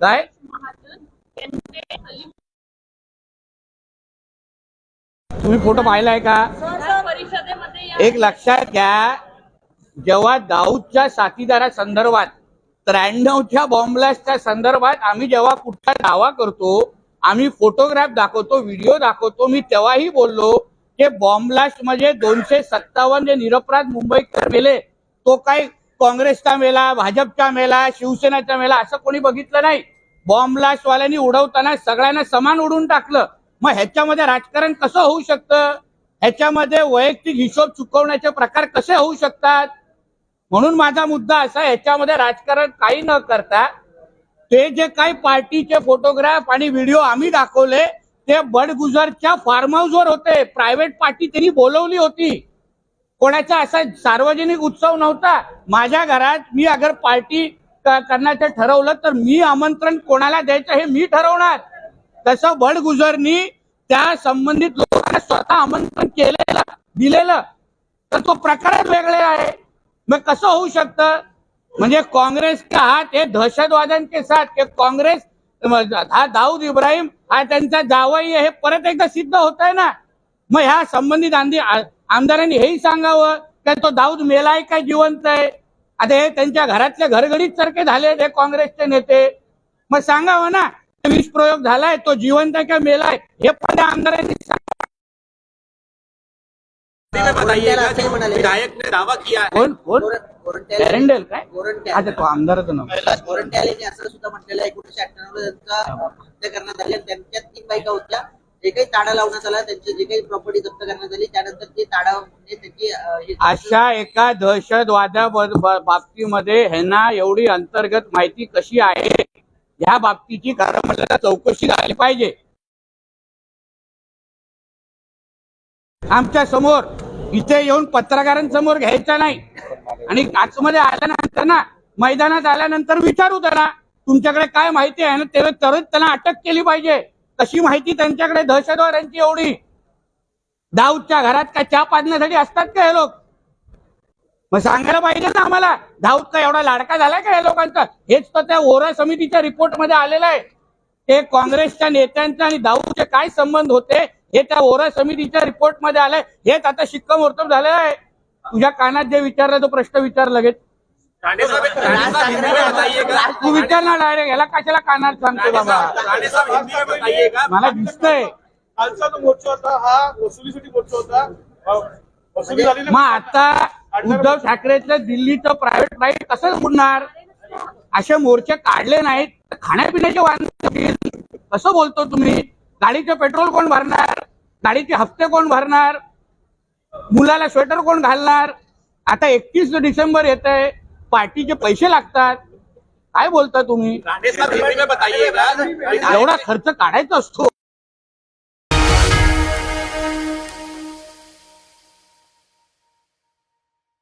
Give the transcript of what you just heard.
काय? तुम्ही फोटो पाहिलाय का? एक लक्षात घ्या. जेव्हा दाऊदच्या साथीदारा संदर्भात त्र्याण्णवच्या बॉम्बलास्टच्या संदर्भात आम्ही जेव्हा कुठला दावा करतो आम्ही फोटोग्राफ दाखवतो व्हिडिओ दाखवतो मी तेव्हाही बोललो की बॉम्बलास्ट म्हणजे दोनशे सत्तावन्न जे निरपराध मुंबईकर मेले तो काय काँग्रेसचा मेला भाजपचा मेला शिवसेनेचा मेला असं कोणी बघितलं नाही. बॉम्बलास्ट वाल्यांनी उडवताना सगळ्यांना समान उडून टाकलं. मग ह्याच्यामध्ये राजकारण कसं होऊ शकतं? ह्याच्यामध्ये वैयक्तिक हिशोब चुकवण्याचे प्रकार कसे होऊ शकतात? म्हणून माझा मुद्दा असा ह्याच्यामध्ये राजकारण काही न करता ते जे काही पार्टीचे फोटोग्राफ आणि व्हिडिओ आम्ही दाखवले ते बडगुजरच्या फार्म हाऊसवर होते. प्रायव्हेट पार्टी त्यांनी बोलवली होती. कोणाचा असा सार्वजनिक उत्सव नव्हता. माझ्या घरात मी अगर पार्टी करण्याचं ठरवलं तर मी आमंत्रण कोणाला द्यायचं हे मी ठरवणार. तसं बडगुजरनी त्या संबंधित लोकांना स्वतः आमंत्रण केलेलं दिलेलं. तर तो प्रकारच वेगळे आहे. मग कसं होऊ शकतं? म्हणजे काँग्रेस का? हात हे दहशतवाद्यांचे साथ. के काँग्रेस हा दाऊद इब्राहिम हा त्यांचा जावई हे परत एकदा सिद्ध होत आहे ना? मग ह्या संबंधित आमदारांनी हेही सांगावं काय तो दाऊद मेलाय काय जिवंत आहे? आता हे त्यांच्या घरातल्या घरगडीत सारखे झाले हे काँग्रेसचे नेते. मग सांगावं ना विष प्रयोग झालाय तो जिवंत आहे का मेलाय? हे पण आमदारांनी विधायक ने दावा किया कोण? कोण? एरंडेल काय? गोरंट्याला तो आमदाराचं नाव गोरंट्याले असं सुद्धा म्हटलेलं आहे एकोणीशे अठ्ठ्याण्णव त्यांचा हत्या करण्यात आली आणि तीन बायका होत्या. जे काही ताडा लावण्यात आला त्यांची जे काही प्रॉपर्टी जप्त करण्यात आली त्यानंतर ते ताडा म्हणजे त्याची अशा एका दहशतवाद्या बाबतीमध्ये ह्यांना एवढी अंतर्गत माहिती कशी आहे ह्या बाबतीची कारण मला चौकशी झाली पाहिजे. आमच्यासमोर इथे येऊन पत्रकारांसमोर घ्यायचा नाही. आणि काचमध्ये आल्यानंतर ना मैदानात आल्यानंतर विचारू त्यांना तुमच्याकडे काय माहिती आहे ना तेव्हा तरच त्यांना अटक केली पाहिजे. तशी माहिती त्यांच्याकडे? दहशतवाद्यांची एवढी. दाऊदच्या घरात काय चहा पाजण्यासाठी असतात का हे लोक? मग सांगायला पाहिजे ना आम्हाला दाऊद का एवढा लाडका झालाय का या लोकांचा? हेच तर त्या ओरा समितीच्या रिपोर्टमध्ये आलेलं आहे. ते काँग्रेसच्या नेत्यांचे आणि दाऊदचे काय संबंध होते हे त्या ओरा समितीच्या रिपोर्टमध्ये आलंय. हेच आता शिक्कामोर्तब झालेलं आहे. तुझ्या कानात जे विचारलं तो प्रश्न विचार लगेच. तू विचार ना डायरेक्ट याला कशाला कानात सांगतो बाबा? मला दिसतंय. कालचा जो मोर्चा होता हा वसुलीसाठी मोर्चा होता. वसुली मग आता उद्धव ठाकरेचं दिल्लीचं प्रायव्हेट फ्लाईट कसं उडणार? असे मोर्चे काढले नाहीत. तर खाण्यापिण्याचे वांदे होतील. कसं बोलतो तुम्ही? गाडीचे पेट्रोल कोण भरणार? गाडीचे हप्ते कोण भरणार? मुलाला स्वेटर कोण घालणार? आता एकतीस डिसेंबर येत आहे पार्टीचे पैसे लागतात. काय बोलता तुम्ही? एवढा खर्च काढायचा असतो.